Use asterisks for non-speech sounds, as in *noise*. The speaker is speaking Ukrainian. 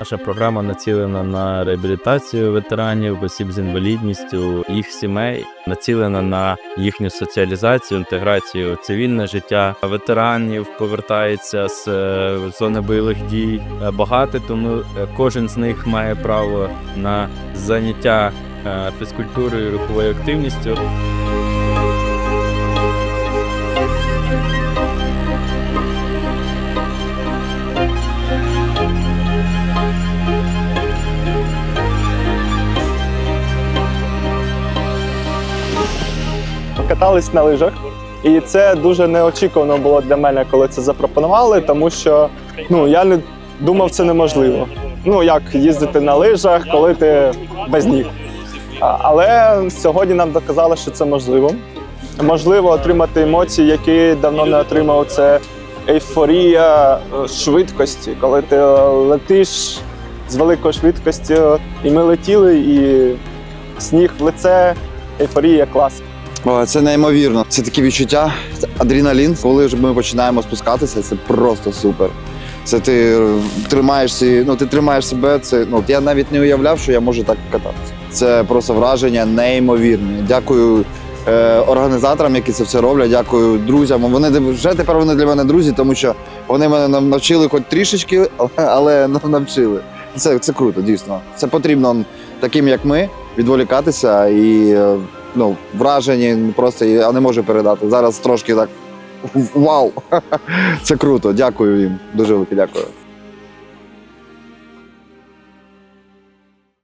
Наша програма націлена на реабілітацію ветеранів, осіб з інвалідністю, їх сімей, націлена на їхню соціалізацію, інтеграцію цивільне життя. Ветеранів повертається з е, зони бойових дій багато, тому е, кожен з них має право на заняття е, фізкультурою, руховою активністю. Катались на лижах. І це дуже неочікувано було для мене, коли це запропонували, тому що ну я не думав, це неможливо. Ну як їздити на лижах, коли ти без ніг. Але сьогодні нам доказали, що це можливо. Можливо отримати емоції, які давно не отримав. Це ейфорія е, швидкості, коли ти е, летиш з великою швидкістю, і ми летіли, і сніг в лице, ейфорія клас. Це неймовірно. Це такі відчуття, це адреналін. Коли вже ми починаємо спускатися, це просто супер. Це ти тримаєшся, ну ти тримаєш себе. Це ну я навіть не уявляв, що я можу так кататися. Це просто враження неймовірне. Дякую е, організаторам, які це все роблять. Дякую друзям. Вони вже тепер вони для мене друзі, тому що вони мене навчили хоч трішечки, але, але навчили. Це, це круто, дійсно. Це потрібно таким, як ми, відволікатися і е, ну, вражені просто я не можу передати. Зараз трошки так вау! *laughs* Це круто. Дякую їм. Дуже велике дякую.